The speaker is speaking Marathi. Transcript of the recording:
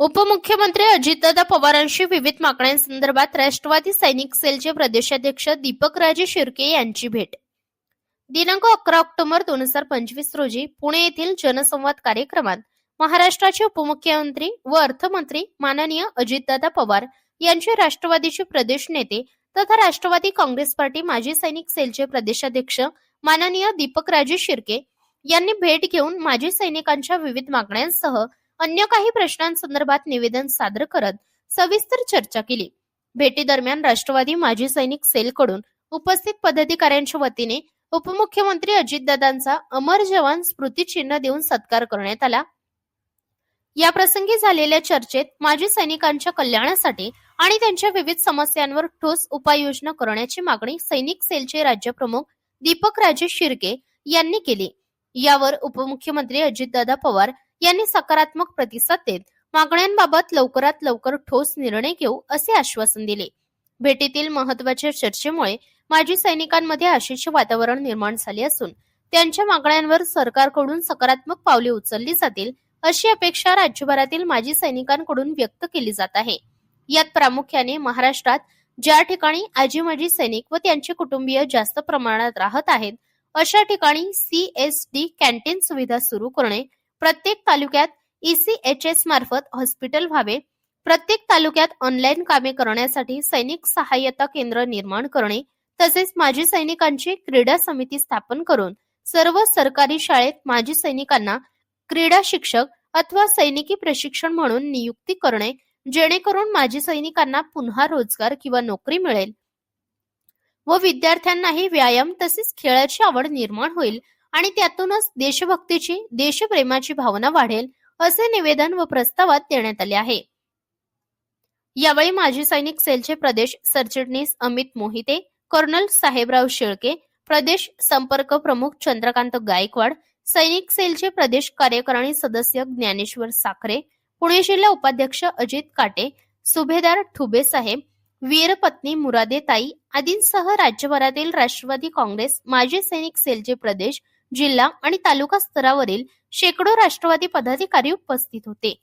उपमुख्यमंत्री अजितदादा पवारांशी विविध मागण्यांसंदर्भात राष्ट्रवादी सैनिक सेलचे प्रदेशाध्यक्ष दीपकराजे शिर्के यांची भेट. दिनांक अकरा ऑक्टोबर दोन हजार पंचवीस रोजी पुणे येथील जनसंवाद कार्यक्रमात महाराष्ट्राचे उपमुख्यमंत्री व अर्थमंत्री माननीय अजितदादा पवार यांचे राष्ट्रवादीचे प्रदेश नेते तथा राष्ट्रवादी काँग्रेस पार्टी माजी सैनिक सेलचे प्रदेशाध्यक्ष माननीय दीपकराजे शिर्के यांनी भेट घेऊन माजी सैनिकांच्या विविध मागण्यांसह अन्य काही प्रश्नांसंदर्भात निवेदन सादर करत सविस्तर चर्चा केली. भेटीदरम्यान राष्ट्रवादी माजी सैनिक सेलकडून उपस्थित पदाधिकाऱ्यांच्या वतीने उपमुख्यमंत्री अजितदादांचा अमर जवान स्मृती चिन्ह देऊन सत्कार करण्यात आला. या प्रसंगी झालेल्या चर्चेत माजी सैनिकांच्या कल्याणासाठी आणि त्यांच्या विविध समस्यांवर ठोस उपाययोजना करण्याची मागणी सैनिक सेलचे राज्यप्रमुख दीपक राजे शिर्के यांनी केली. यावर उपमुख्यमंत्री अजितदादा पवार यांनी सकारात्मक प्रतिसाद देत मागण्यांबाबत लवकरात लवकर ठोस निर्णय घेऊ असे आश्वासन दिले. भेटीतील महत्त्वाच्या चर्चेमुळे माजी सैनिकांमध्ये आशेचे वातावरण निर्माण झाले असून त्यांच्या मागण्यांवर सरकारकडून सकारात्मक पावले उचलली जातील अशी अपेक्षा राज्यभरातील माजी सैनिकांकडून व्यक्त केली जात आहे. यात प्रामुख्याने महाराष्ट्रात ज्या ठिकाणी आजी माजी सैनिक व त्यांचे कुटुंबीय जास्त प्रमाणात राहत आहेत अशा ठिकाणी सीएसडी कॅन्टीन सुविधा सुरू करणे प्रत्येक तालुक्यात ईसीएचएस मार्फत हॉस्पिटल व्हावे. प्रत्येक तालुक्यात ऑनलाईन कामे करण्यासाठी सैनिक सहाय्यता केंद्र निर्माण करणे. तसेच माजी सैनिकांची क्रीडा समिती स्थापन करून सर्व सरकारी शाळेत माजी सैनिकांना क्रीडा शिक्षक अथवा सैनिकी प्रशिक्षण म्हणून नियुक्ती करणे जेणेकरून माजी सैनिकांना पुन्हा रोजगार किंवा नोकरी मिळेल. व विद्यार्थ्यांनाही व्यायाम तसेच खेळाची आवड निर्माण होईल. आणि त्यातूनच देशभक्तीची देशप्रेमाची भावना वाढेल असे निवेदन व प्रस्तावात देण्यात आले आहे. यावेळी माजी सैनिक सेलचे प्रदेश सरचिटणीस अमित मोहिते कर्नल साहेबराव शेळके प्रदेश संपर्क प्रमुख चंद्रकांत गायकवाड सैनिक सेलचे प्रदेश कार्यकारिणी सदस्य ज्ञानेश्वर साखरे पुणे जिल्हा उपाध्यक्ष अजित काटे सुभेदार ठुबे साहेब वीरपत्नी मुरादे ताई आदींसह राज्यभरातील राष्ट्रवादी काँग्रेस माजी सैनिक सेलचे प्रदेश जिल्हा आणि तालुका स्तरावरील शेकडो राष्ट्रवादी पदाधिकारी उपस्थित होते.